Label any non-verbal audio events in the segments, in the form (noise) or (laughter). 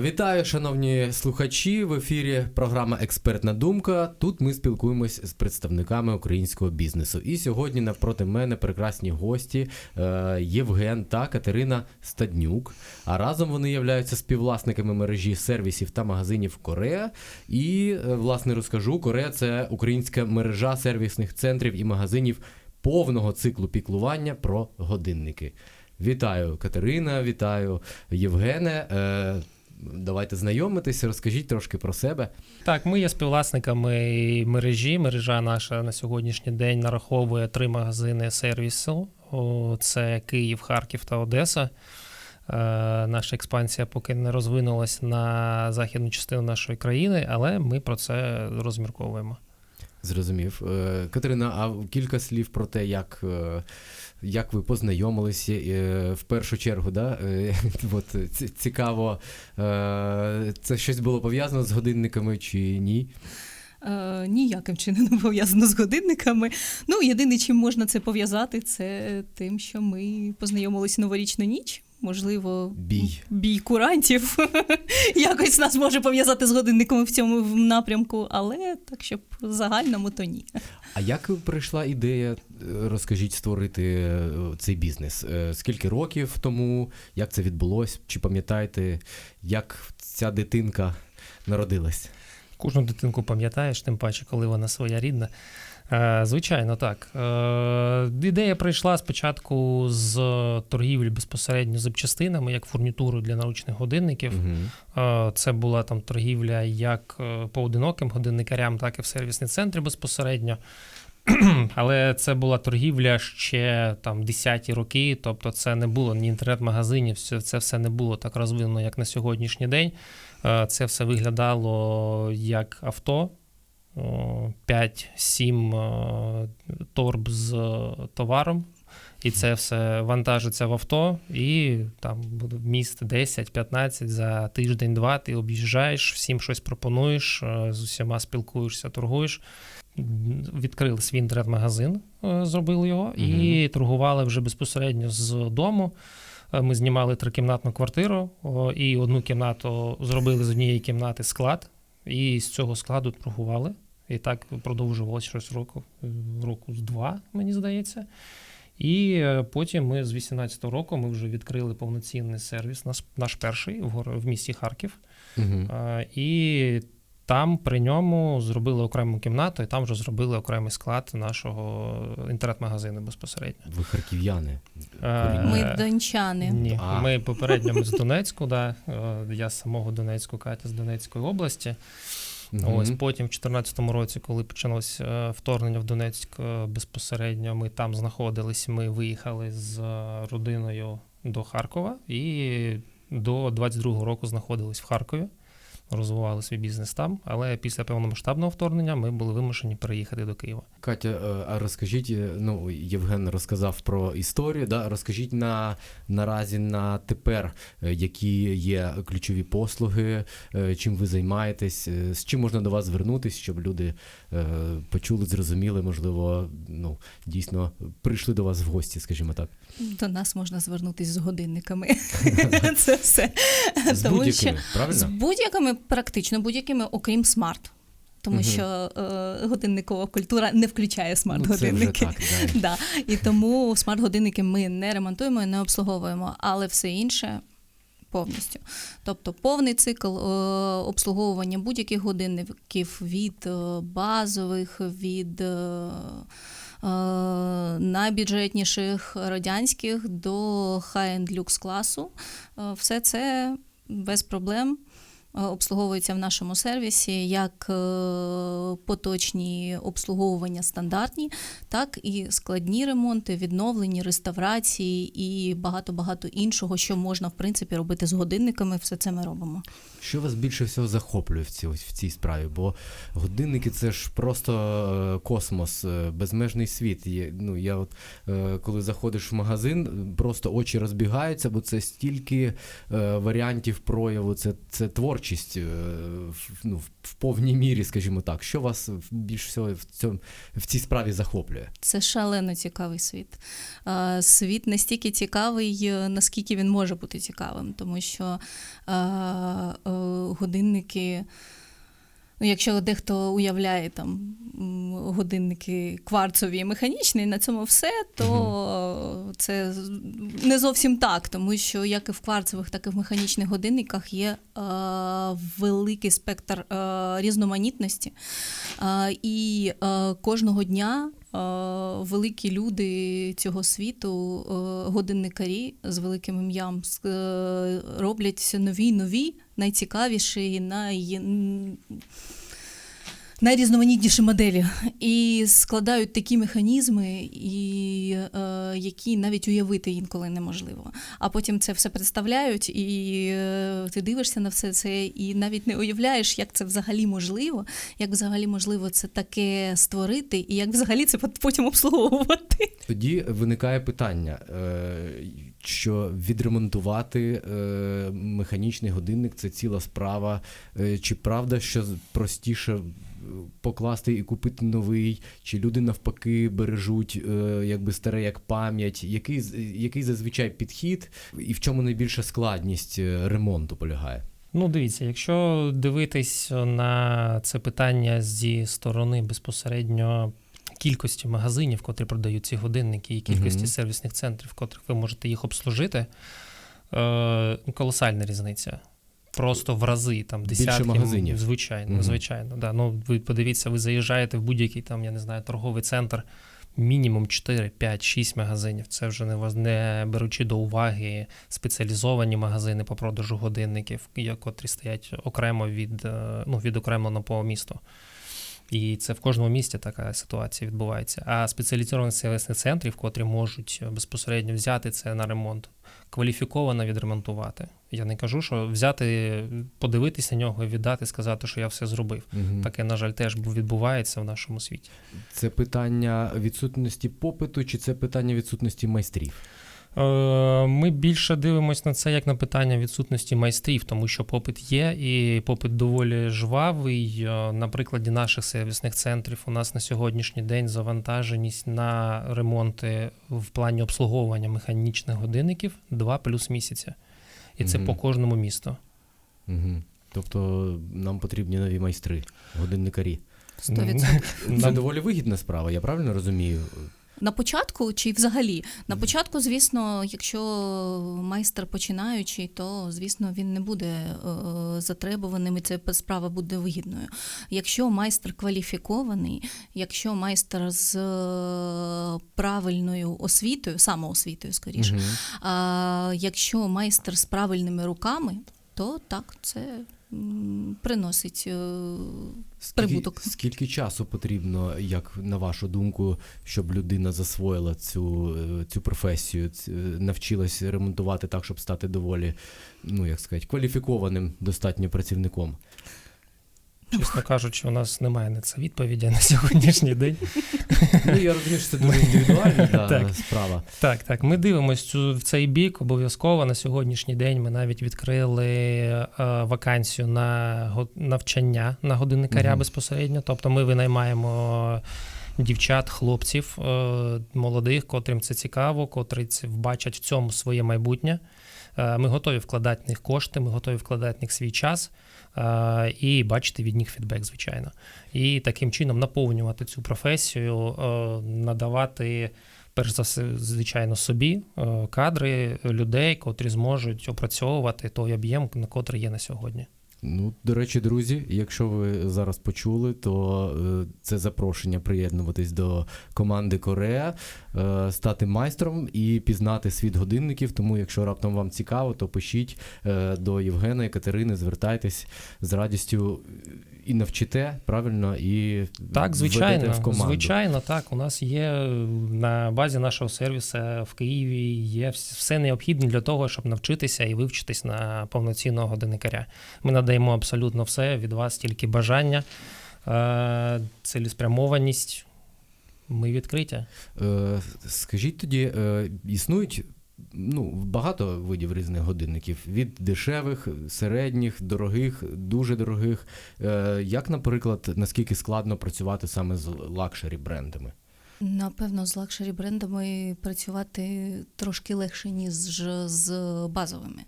Вітаю, шановні слухачі. В ефірі програма Експертна думка. Тут ми спілкуємось з представниками українського бізнесу. І сьогодні навпроти мене прекрасні гості е, Євген та Катерина Стаднюк. А разом вони являються співвласниками мережі сервісів та магазинів Корея. І е, власне розкажу, Корея це українська мережа сервісних центрів і магазинів повного циклу піклування про годинники. Вітаю, Катерина, вітаю Євгене. Давайте знайомитися, розкажіть трошки про себе. Так, ми є співвласниками мережі. Мережа наша на сьогоднішній день нараховує три магазини сервісу: це Київ, Харків та Одеса. Е, наша експансія поки не розвинулась на західну частину нашої країни, але ми про це розмірковуємо. Зрозумів. Е, Катерина, а кілька слів про те, як, е, як ви познайомилися е, в першу чергу, да? (laughs) От, ці- цікаво, це щось було пов'язано з годинниками чи ні? Е, ніяким чином не пов'язано з годинниками. Ну, єдине, чим можна це пов'язати, це тим, що ми познайомились новорічну ніч. Можливо, Бій. бій курантів (laughs) якось нас може пов'язати з годинниками в цьому напрямку, але так, щоб в загальному, то ні. А як прийшла ідея, е, розкажіть, створити е, цей бізнес? Е, Скільки років тому, як це відбулось? Чи пам'ятаєте, як ця дитинка народилась? Кожну дитинку пам'ятаєш, тим паче, коли вона своя рідна. Е, Звичайно, так. Е, Ідея прийшла спочатку з торгівлі безпосередньо запчастинами, як фурнітурою для наручних годинників. Угу. Це була там торгівля як поодиноким годинникарям, так і в сервісні центрі безпосередньо. (clears throat) Але це була торгівля ще там 10-ті роки, тобто це не було ні інтернет-магазинів, це все не було так розвинено, як на сьогоднішній день. Це все виглядало як авто. 5-7 е, торб з е, товаром, і це все вантажиться в авто, і там буде міст 10-15 за тиждень-два. Ти об'їжджаєш, всім щось пропонуєш, е, з усіма спілкуєшся, торгуєш. Відкрили свій інтернет-магазин, е, зробили його, і торгували вже безпосередньо з дому. Ми знімали трикімнатну квартиру, і одну кімнату зробили з однієї кімнати склад, і з цього складу торгували. І так продовжувалося щось року, е, року з два, мені здається. І е, потім ми з 18-го року ми вже відкрили повноцінний сервіс, наш, наш перший в, гор- в місті Харків. Угу. Е, І там при ньому зробили окрему кімнату, і там вже зробили окремий склад нашого інтернет-магазину безпосередньо. Ви харків'яни. Е, Ми дончани. Ні, А. ми попередньо ми з Донецьку, да. Я з самого Донецьку, Катя з Донецької області. Мгм. Ось потім, в 2014 році, коли почалось е, вторгнення в Донецьк е, безпосередньо, ми там знаходились. Ми виїхали з е, родиною до Харкова і до 22-го року знаходились в Харкові. Розвивали свій бізнес там, але після повномасштабного вторгнення ми були вимушені переїхати до Києва. Катя, е, а розкажіть, е, ну Євген розказав про історію. Да? Розкажіть на наразі на тепер, е, які є ключові послуги, чим ви займаєтесь, з чим можна до вас звернутися, щоб люди почули, зрозуміли, можливо, ну дійсно прийшли до вас в гості, скажімо так. До нас можна звернутися з годинниками. (laughs) Це все. З будь-якими, З будь-якими, практично будь-якими, окрім смарт. Тому Мгм. що е, годинникова культура не включає Ну, смарт-годинники. так, да. (laughs) Да. І тому смарт-годинники ми не ремонтуємо і не обслуговуємо, але все інше повністю. Тобто повний цикл е, обслуговування будь-яких годинників від е, базових, від е, найбюджетніших радянських до хай-енд люкс класу. Все це без проблем е, обслуговується в нашому сервісі як е, поточні обслуговування стандартні, так і складні ремонти, відновлені, реставрації і багато-багато іншого, що можна в принципі робити з годинниками. Все це ми робимо. Що вас більше всього захоплює в цій, в цій справі? Бо годинники це ж просто е, космос, безмежний світ. Є, ну, я от, коли заходиш в магазин, просто очі розбігаються, бо це стільки варіантів прояву, це, це творчість. Творчість е, ну, в повній мірі, скажімо так. Що вас більш всього в цьому в цій справі захоплює? Це шалено цікавий світ. Е, Світ настільки цікавий, е, наскільки він може бути цікавим, тому що годинники. Ну, якщо дехто уявляє там годинники кварцові і механічні, на цьому все, то це не зовсім так, тому що як і в кварцевих, так і в механічних годинниках є е, великий спектр е, різноманітності. Е, і е, кожного дня великі люди цього світу, е, годинникарі з великим ім'ям, е, роблять нові нові, найцікавіші, най, найрізноманітніші моделі. І складають такі механізми, і, е, які навіть уявити інколи неможливо. А потім це все представляють, і е, ти дивишся на все це, і навіть не уявляєш, як це взагалі можливо, як взагалі можливо це таке створити, і як взагалі це потім обслуговувати. Тоді виникає питання, е, що відремонтувати е, механічний годинник це ціла справа. Е, Чи правда, що простіше покласти і купити новий, чи люди навпаки бережуть е, якби старе як пам'ять? Який, який зазвичай підхід і в чому найбільша складність е, ремонту полягає? Ну, дивіться, якщо дивитись на це питання зі сторони безпосередньо кількості магазинів, котрі продають ці годинники, і кількості Мгм. сервісних центрів, в котрих ви можете їх обслужити, е, колосальна різниця. Просто в рази, там Більше десятки магазинів. Звичайно, Мгм. звичайно. Да. Ну, ви подивіться, ви заїжджаєте в будь-який там, я не знаю, торговий центр. Мінімум 4, 5, 6 магазинів. Це вже не, не беручи до уваги спеціалізовані магазини по продажу годинників, котрі стоять окремо від е, ну, відокремлено по місту. І це в кожному місті така ситуація відбувається. А спеціалізовані сервісні центрів, котрі можуть безпосередньо взяти це на ремонт, кваліфіковано відремонтувати. Я не кажу, що взяти, подивитися на нього і віддати, сказати, що я все зробив. Угу. Таке, на жаль, теж відбувається в нашому світі. Це питання відсутності попиту, чи це питання відсутності майстрів? Е, Ми більше дивимося на це як на питання відсутності майстрів, тому що попит є, і попит доволі жвавий. Е, На прикладі наших сервісних центрів у нас на сьогоднішній день завантаженість на ремонти в плані обслуговування механічних годинників 2 плюс місяця. І це Мгм. по кожному місту. Угу. Тобто нам потрібні нові майстри, годинникарі. 100%. Це доволі вигідна справа, я правильно розумію? На початку чи взагалі? На початку, звісно, якщо майстер починаючий, то звісно він не буде е, затребуваним і ця справа буде вигідною. Якщо майстер кваліфікований, якщо майстер з е, правильною освітою, самоосвітою, скоріше, Мгм. якщо майстер з правильними руками, то так, це приносить е, Скільки, прибуток. скільки часу потрібно, як на вашу думку, щоб людина засвоїла цю, е, цю професію, е, навчилась ремонтувати так, щоб стати доволі, ну як сказати, кваліфікованим достатньо працівником? Чесно кажучи, у нас немає на це відповіді на сьогоднішній день. Ну я розумію, що це дуже індивідуальна справа. Так, так. Ми дивимося в цей бік. Обов'язково на сьогоднішній день ми навіть відкрили е, вакансію на навчання на годинникаря безпосередньо. Тобто ми винаймаємо дівчат, хлопців е, молодих, котрим це цікаво, котрі бачать в цьому своє майбутнє. Е, Ми готові вкладати в них кошти, ми готові вкладати в них свій час і бачити від них фідбек, звичайно. І таким чином наповнювати цю професію, е, надавати перш за все, звичайно, собі е, кадри людей, котрі зможуть опрацьовувати той об'єм, на котрий є на сьогодні. Ну, до речі, друзі, якщо ви зараз почули, то е, це запрошення приєднуватись до команди Корея, е, стати майстром і пізнати світ годинників. Тому, якщо раптом вам цікаво, то пишіть е, до Євгена і Катерини, звертайтесь з радістю і навчите правильно, і Так, звичайно, в команду. звичайно, так. У нас є на базі нашого сервісу в Києві є все необхідне для того, щоб навчитися і вивчитись на повноцінного годинникаря. Ми надаємо абсолютно все від вас, тільки бажання, е, цілеспрямованість. Ми відкриті. Е, Скажіть тоді, е, існують ну, багато видів різних годинників: від дешевих, середніх, дорогих, дуже дорогих. Як, наприклад, наскільки складно працювати саме з лакшері брендами? Напевно, з лакшері брендами працювати трошки легше, ніж з базовими.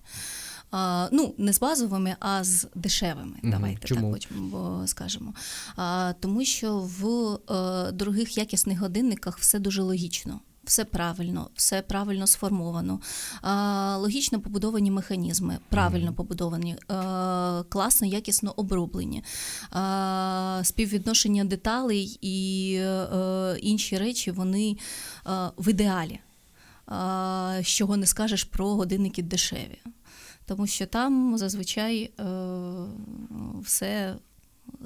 А, ну, не з базовими, а з дешевими. Мгм. Давайте Чому? так хочемо скажемо. А, тому що в е, дорогих якісних годинниках все дуже логічно. Все правильно, все правильно сформовано, а, логічно побудовані механізми, правильно побудовані, е, класно, якісно оброблені, а, співвідношення деталей і е, інші речі вони в ідеалі. А, чого не скажеш про годинники дешеві. Тому що там зазвичай е, все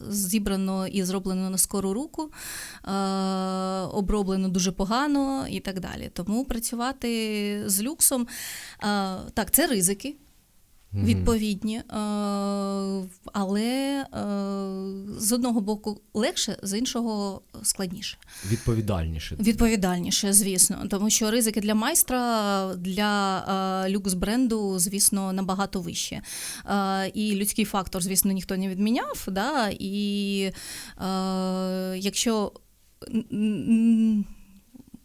зібрано і зроблено на скору руку, е, оброблено дуже погано і так далі. Тому працювати з люксом, е, так, це ризики. Відповідні, е, але е, з одного боку легше, з іншого складніше. Відповідальніше. Відповідальніше, звісно, тому що ризики для майстра для е, люкс бренду, звісно, набагато вище. Е, і людський фактор, звісно, ніхто не відміняв. Да? І якщо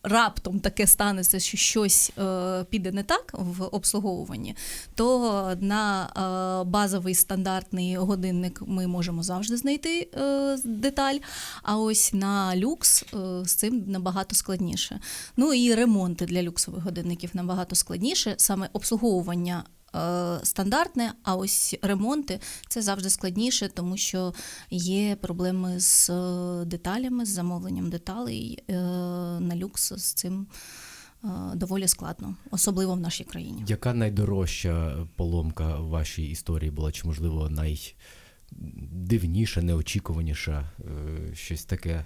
раптом таке станеться, що щось е, піде не так в обслуговуванні, то на е, базовий стандартний годинник ми можемо завжди знайти е, деталь. А ось на люкс з цим набагато складніше. Ну і ремонти для люксових годинників набагато складніше. Саме обслуговування стандартне, а ось ремонти це завжди складніше, тому що є проблеми з е, деталями, з замовленням деталей. Е, На люкс з цим е, доволі складно, особливо в нашій країні. Яка найдорожча поломка в вашій історії була, чи можливо найдивніша, неочікуваніша? Е, Щось таке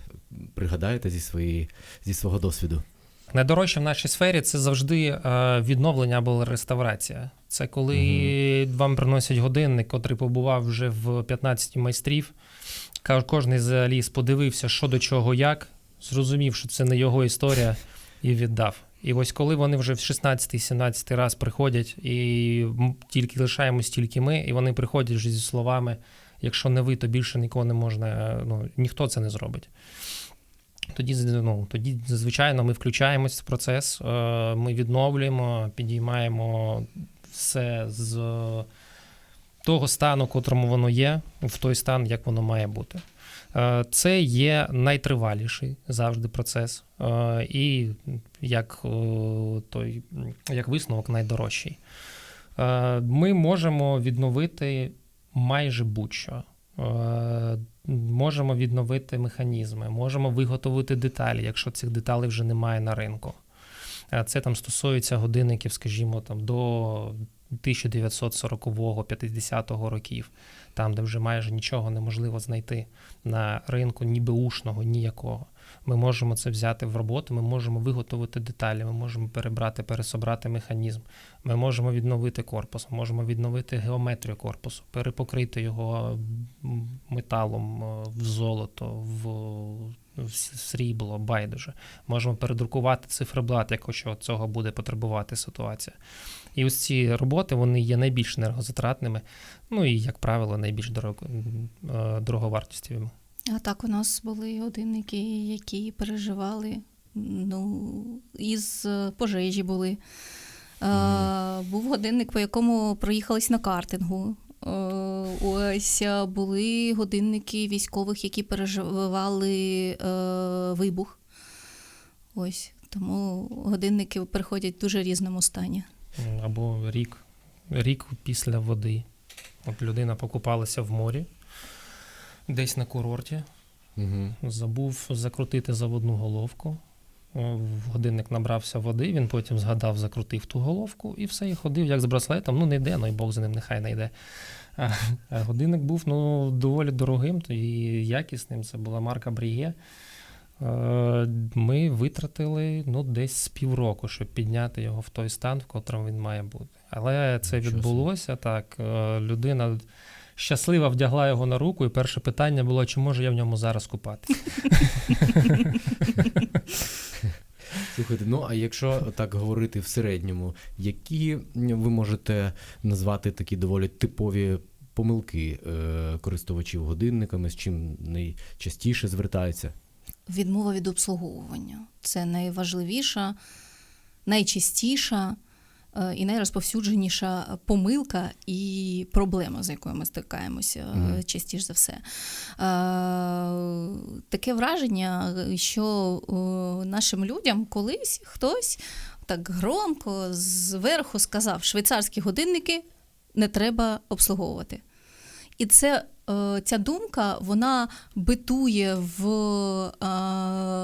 пригадаєте зі своєї зі свого досвіду? Найдорожче в нашій сфері це завжди е, відновлення або реставрація. Це коли вам приносять годинник, котрий побував вже в 15 майстрів. Кожний заліз, подивився, що до чого, як, зрозумів, що це не його історія, і віддав. І ось коли вони вже в 16-17 раз приходять, і тільки лишаємось тільки ми, і вони приходять вже зі словами: якщо не ви, то більше нікого не можна, е, ну ніхто це не зробить. Тоді, ну, тоді, звичайно, ми включаємось в процес, е, ми відновлюємо, підіймаємо все з того стану, котрому воно є, в той стан, як воно має бути. Е, Це є найтриваліший завжди процес, е, і як, той, як висновок найдорожчий. Ми можемо відновити майже будь-що. Е, Можемо відновити механізми, можемо виготовити деталі, якщо цих деталей вже немає на ринку. Це там стосується годинників, скажімо, там до 1940-50-го років, там, де вже майже нічого неможливо знайти на ринку, ні беушного, ніякого. Ми можемо це взяти в роботу, ми можемо виготовити деталі, ми можемо перебрати, пересобрати механізм, ми можемо відновити корпус, можемо відновити геометрію корпусу, перепокрити його металом е, в золото, в, в срібло, байдуже. Можемо передрукувати циферблат, якщо цього буде потребувати ситуація. І ось ці роботи вони є найбільш енергозатратними, ну і, як правило, найбільш дорого, е, дороговартістю. А так у нас були годинники, які переживали ну, із е, пожежі були. Е, був годинник, по якому проїхались на картингу. Е, ось були годинники військових, які переживали е, вибух. Ось. Тому годинники приходять в дуже різному стані. Або рік, рік після води. От людина покупалася в морі, десь на курорті, Угу. забув закрутити заводну головку. В годинник набрався води, він потім згадав, закрутив ту головку і все, і ходив як з браслетом. Ну, не йде, ну і Бог за ним нехай не йде. А, а годинник був ну, доволі дорогим і якісним. Це була марка Бріє. Е, Ми витратили ну, десь з півроку, щоб підняти його в той стан, в котрому він має бути. Але це відбулося так. е, Людина щасливо вдягла його на руку, і перше питання було, чи можу я в ньому зараз купати. Слухайте, ну а якщо так говорити в середньому, які ви можете назвати такі доволі типові помилки е, користувачів годинниками, з чим найчастіше звертаються? Відмова від обслуговування це найважливіша, найчастіша і найрозповсюдженіша помилка і проблема, з якою ми стикаємося mm-hmm. частіше за все. Е, Таке враження, що е, нашим людям колись хтось так громко зверху сказав: швейцарські годинники не треба обслуговувати. І це, е, ця думка вона битує в е,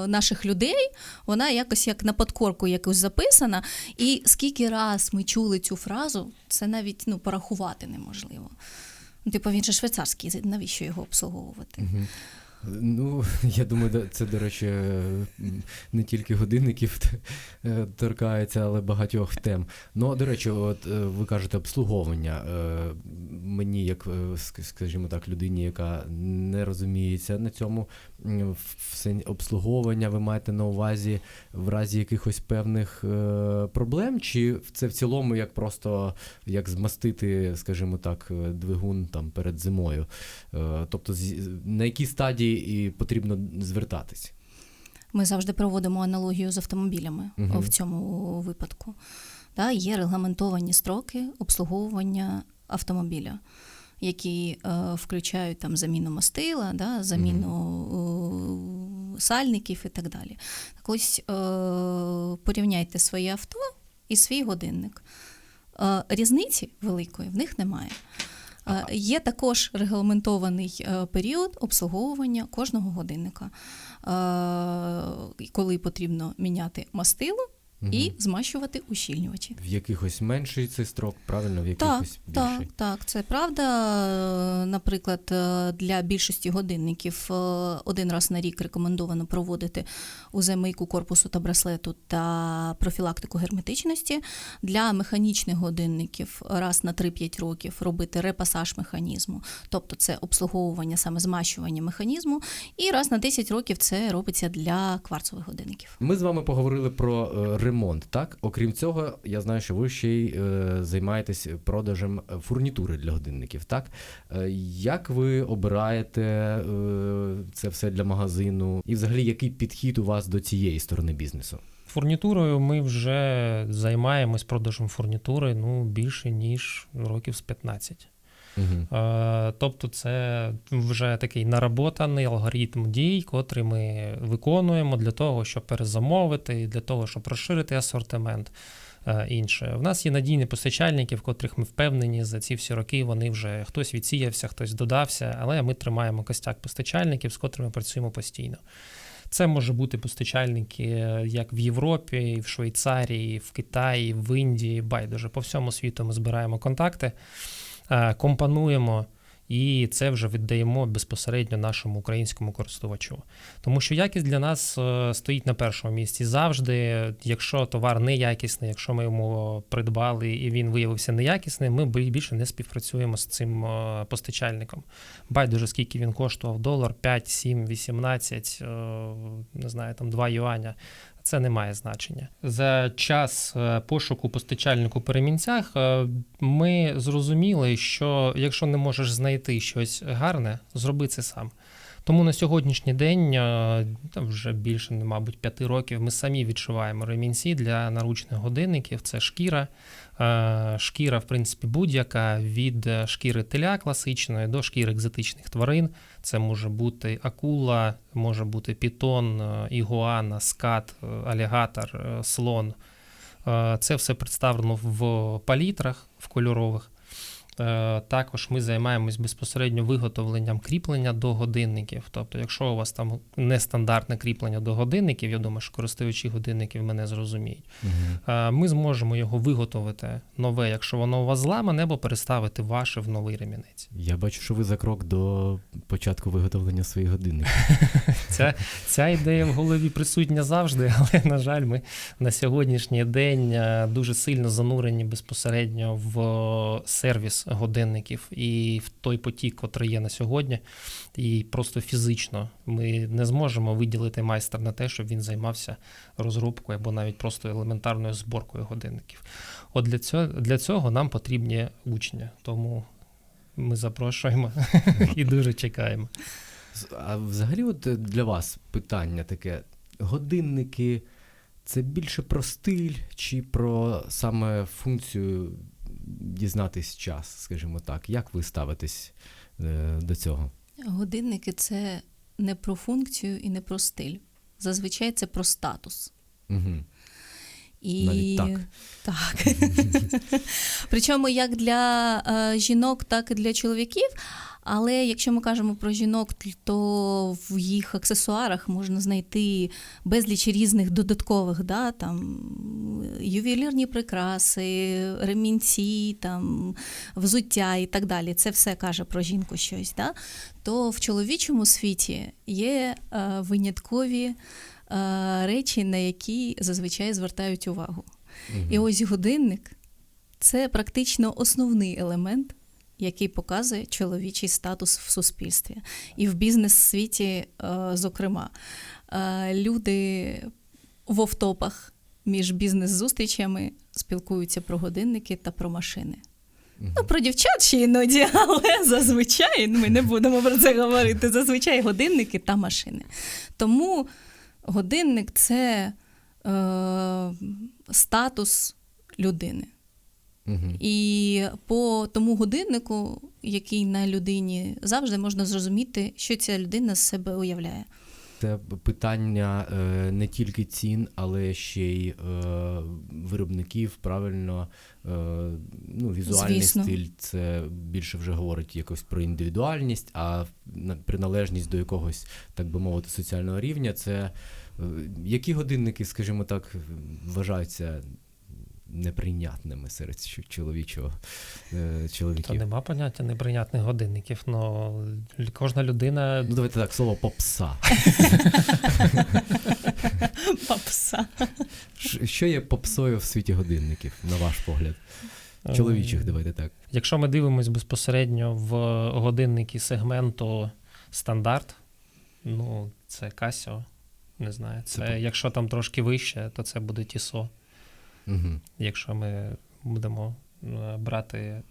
наших людей, вона якось як на подкорку якось записана. І скільки раз ми чули цю фразу, це навіть ну, порахувати неможливо. Ну, Типу, він же швейцарський, навіщо його обслуговувати? Мгм. Ну, (laughs) я думаю, це, до речі, не тільки годинників е, торкається, але багатьох тем. Ну, до речі, от е, ви кажете обслуговування. Е, Мені, як, скажімо так, людині, яка не розуміється на цьому, обслуговування ви маєте на увазі в разі якихось певних проблем, чи це в цілому як просто як змастити, скажімо так, двигун там перед зимою? Тобто, на якій стадії і потрібно звертатись? Ми завжди проводимо аналогію з автомобілями Мгм. в цьому випадку. Да, є регламентовані строки обслуговування автомобіля, які е, включають там заміну мастила, да, заміну е, сальників і так далі. Так ось е, порівняйте своє авто і свій годинник. Е, різниці великої в них немає. Е, Є також регламентований е, період обслуговування кожного годинника, е, коли потрібно міняти мастило і змащувати ущільнювачі. В якихось менший цей строк, правильно, в Так, якихось так, більший. так, це правда. Наприклад, е, для більшості годинників е, один раз на рік рекомендовано проводити УЗ-мийку корпусу та браслету та профілактику герметичності. Для механічних годинників раз на 3-5 років робити репасаж механізму, тобто це обслуговування, саме змащування механізму. І раз на 10 років це робиться для кварцових годинників. Ми з вами поговорили про е, ремонт. Так, окрім цього, я знаю, що ви ще й е, займаєтесь продажем е, фурнітури для годинників. Так, Е, як ви обираєте е, це все для магазину? І взагалі, який підхід у вас до цієї сторони бізнесу? Фурнітурою ми вже займаємось продажем фурнітури ну, більше, ніж років з 15. Угу. Е, Тобто, це вже такий наработаний алгоритм дій, котрий ми виконуємо для того, щоб перезамовити, і для того, щоб розширити асортимент. е, Інше. В нас є надійні постачальники, в котрих ми впевнені за ці всі роки вони вже хтось відсіявся, хтось додався, але ми тримаємо костяк постачальників, з котрими працюємо постійно. Це може бути постачальники е, як в Європі, і в Швейцарії, в Китаї, в Індії, байдуже. По всьому світу ми збираємо контакти, компонуємо. І це вже віддаємо безпосередньо нашому українському користувачу. Тому що якість для нас е, стоїть на першому місці завжди. Якщо товар неякісний, якщо ми йому придбали і він виявився неякісним, ми більше не співпрацюємо з цим е, постачальником. Байдуже, скільки він коштував долар 5, 7, 18, е, не знаю, там 2 юаня. Це не має значення. За час е, пошуку постачальнику перемінцях е, ми зрозуміли, що якщо не можеш знайти щось гарне, зроби це сам. Тому на сьогоднішній день, е, та вже більше, мабуть, п'яти років, ми самі відшиваємо ремінці для наручних годинників. Це шкіра. Е, Шкіра, в принципі, будь-яка від шкіри теля класичної до шкіри екзотичних тварин. Це може бути акула, може бути пітон, е, ігуана, скат, алігатор, слон. Це все представлено в палітрах в кольорових. Е, Також ми займаємось безпосередньо виготовленням кріплення до годинників. Тобто, якщо у вас там нестандартне кріплення до годинників, я думаю, що користувачі годинників мене зрозуміють. Е, Ми зможемо його виготовити нове, якщо воно у вас зламане, або переставити ваше в новий ремінець. Я бачу, що ви за крок до початку виготовлення своїх годинників. (laughs) Ця, ця ідея в голові присутня завжди, (laughs) але, на жаль, ми на сьогоднішній день е, дуже сильно занурені безпосередньо в сервіс годинників і в той потік, котрий є на сьогодні, і просто фізично ми не зможемо виділити майстра на те, щоб він займався розробкою або навіть просто елементарною зборкою годинників. От для цього, для цього нам потрібні учні, тому ми запрошуємо (laughs) і дуже чекаємо. А взагалі, от для вас питання таке: годинники це більше про стиль чи про саме функцію дізнатись час, скажімо так. Як ви ставитесь е, до цього? Годинники це не про функцію і не про стиль. Зазвичай це про статус. Угу. І... Навіть так. Так. (laughs) Причому як для е, жінок, так і для чоловіків. Але якщо ми кажемо про жінок, то в їх аксесуарах можна знайти безліч різних додаткових, да, там, ювелірні прикраси, ремінці, там, взуття і так далі. Це все каже про жінку щось. Да? То в чоловічому світі є е, виняткові речі, на які зазвичай звертають увагу. І ось годинник це практично основний елемент, який показує чоловічий статус в суспільстві. І в бізнес-світі, е, зокрема, Е, люди в офтопах між бізнес-зустрічами спілкуються про годинники та про машини. Ну, про дівчат ще іноді, (laughs) але зазвичай ми не будемо про це говорити. Зазвичай годинники та машини. Тому годинник це е, статус людини. Угу. І по тому годиннику, який на людині завжди можна зрозуміти, що ця людина з себе уявляє. Це питання е, не тільки цін, але ще й е, виробників, правильно, е, ну, візуальний Звісно. стиль це більше вже говорить якось про індивідуальність, а на- приналежність до якогось, так би мовити, соціального рівня. Це які годинники, скажімо так, вважаються неприйнятними серед чоловічого е, То нема поняття неприйнятних годинників. Ну, кожна людина Ну, давайте так, слово попса. (laughs) Папса. Ш- Що є попсою в світі годинників, на ваш погляд? Чоловічих, давайте так. Якщо ми дивимося безпосередньо в годинники сегменту стандарт, ну це Casio, не знаю. Це, Це якщо там трошки вище, то це буде Tissot. Угу. Якщо ми будемо е, брати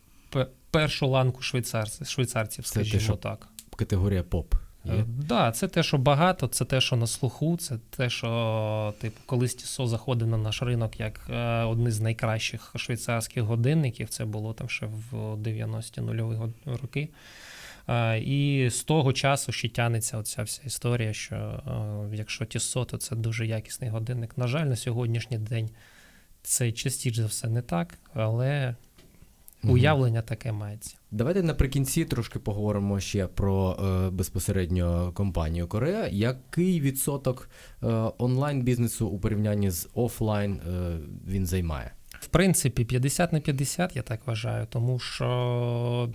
першу ланку швейцарців, швейцарців Це те, скажімо що так. Категорія поп. Е, Є? Да, це те, що багато, це те, що на слуху, це те, що типу, колись Тісо заходив на наш ринок як е, один з найкращих швейцарських годинників. Це було там ще в 90-ті нульові роки. Е, і з того часу ще тянеться оця вся історія, що е, якщо Тісо, то це дуже якісний годинник. На жаль, на сьогоднішній день це частіше за все не так, але уявлення таке мається. Давайте наприкінці трошки поговоримо ще про е, безпосередньо компанію Корея. Який відсоток е, онлайн бізнесу у порівнянні з офлайн е, він займає? В принципі, 50 на 50, я так вважаю, тому що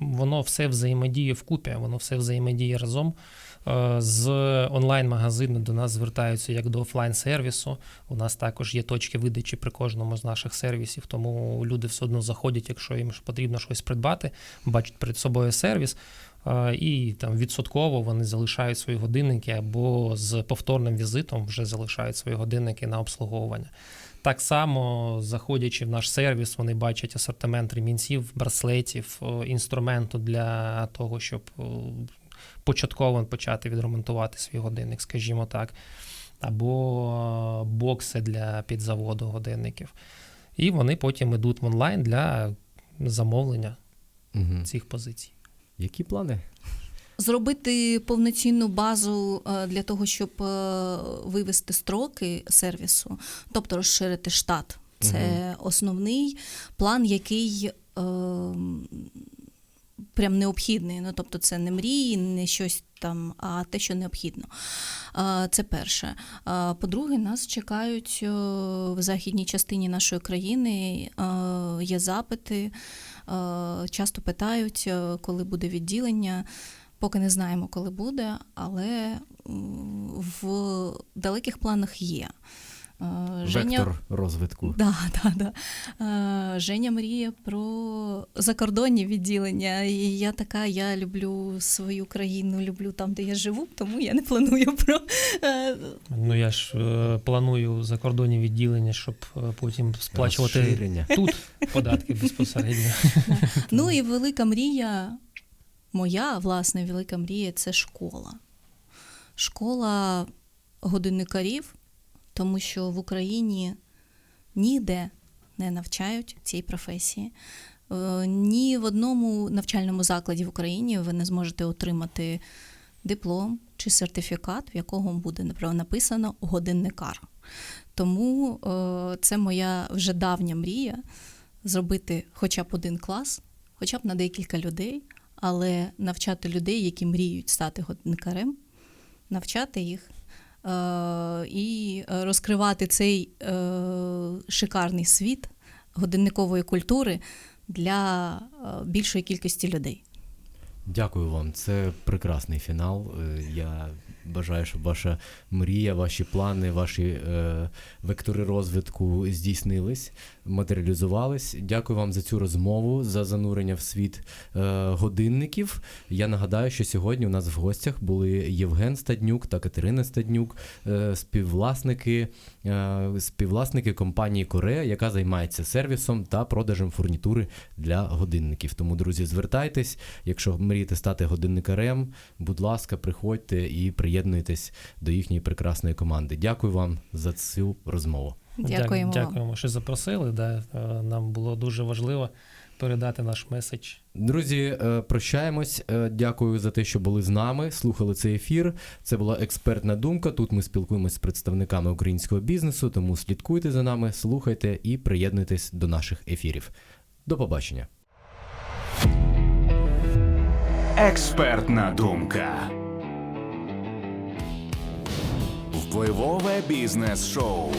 воно все взаємодіє вкупі, воно все взаємодіє разом. Е, З онлайн-магазину до нас звертаються як до офлайн-сервісу. У нас також є точки видачі при кожному з наших сервісів, тому люди все одно заходять, якщо їм потрібно щось придбати, бачать перед собою сервіс. е, І там відсотково вони залишають свої годинники або з повторним візитом вже залишають свої годинники на обслуговування. Так само, заходячи в наш сервіс, вони бачать асортимент ремінців, браслетів, інструменту для того, щоб початково почати відремонтувати свій годинник, скажімо так, або е, бокси для підзаводу годинників. І вони потім йдуть в онлайн для замовлення Угу. цих позицій. Які плани? Зробити повноцінну базу е, для того, щоб е, вивести строки сервісу, тобто розширити штат. Це основний план, який прям необхідний. Ну, тобто, це не мрії, не щось там, а те, що необхідно. Це перше. По-друге, нас чекають е, в західній частині нашої країни. е, Є запити, е, часто питають, коли буде відділення. Поки не знаємо, коли буде, але в далеких планах є. Е, Женя, Вектор розвитку. Да, (laughs) да, да. Е, Женя мріє про закордонні відділення. І я така, я люблю свою країну, люблю там, де я живу, тому я не планую (laughs) про. е, Ну я ж планую закордонні відділення, щоб потім сплачувати Розширення. тут податки безпосередньо. (laughs) Ну і велика мрія, моя власне велика мрія це школа. Школа годинникарів, тому що в Україні ніде не навчають цій професії. Е, Ні в одному навчальному закладі в Україні ви не зможете отримати диплом чи сертифікат, в якому буде написано годинникар. Тому е, це моя вже давня мрія зробити хоча б один клас, хоча б на декілька людей, але навчати людей, які мріють стати годинникарем, навчати їх і розкривати цей е- шикарний світ годинникової культури для е, більшої кількості людей. Дякую вам. Це прекрасний фінал. Е, Я бажаю, щоб ваша мрія, ваші плани, ваші е, вектори розвитку здійснились, матеріалізувались. Дякую вам за цю розмову, за занурення в світ е, годинників. Я нагадаю, що сьогодні у нас в гостях були Євген Стаднюк та Катерина Стаднюк, е, співвласники, е, співвласники компанії Корея, яка займається сервісом та продажем фурнітури для годинників. Тому, друзі, звертайтесь, якщо мрієте стати годинникарем, будь ласка, приходьте і приєднуйтесь до їхньої прекрасної команди. Дякую вам за цю розмову. Дякуємо. Дякуємо, що запросили. Да. Е, Нам було дуже важливо передати наш меседж. Друзі, е, прощаємось. Е, Дякую за те, що були з нами. Слухали цей ефір. Це була експертна думка. Тут ми спілкуємося з представниками українського бізнесу. Тому слідкуйте за нами, слухайте і приєднуйтесь до наших ефірів. До побачення. Експертна думка. Впливове бізнес-шоу.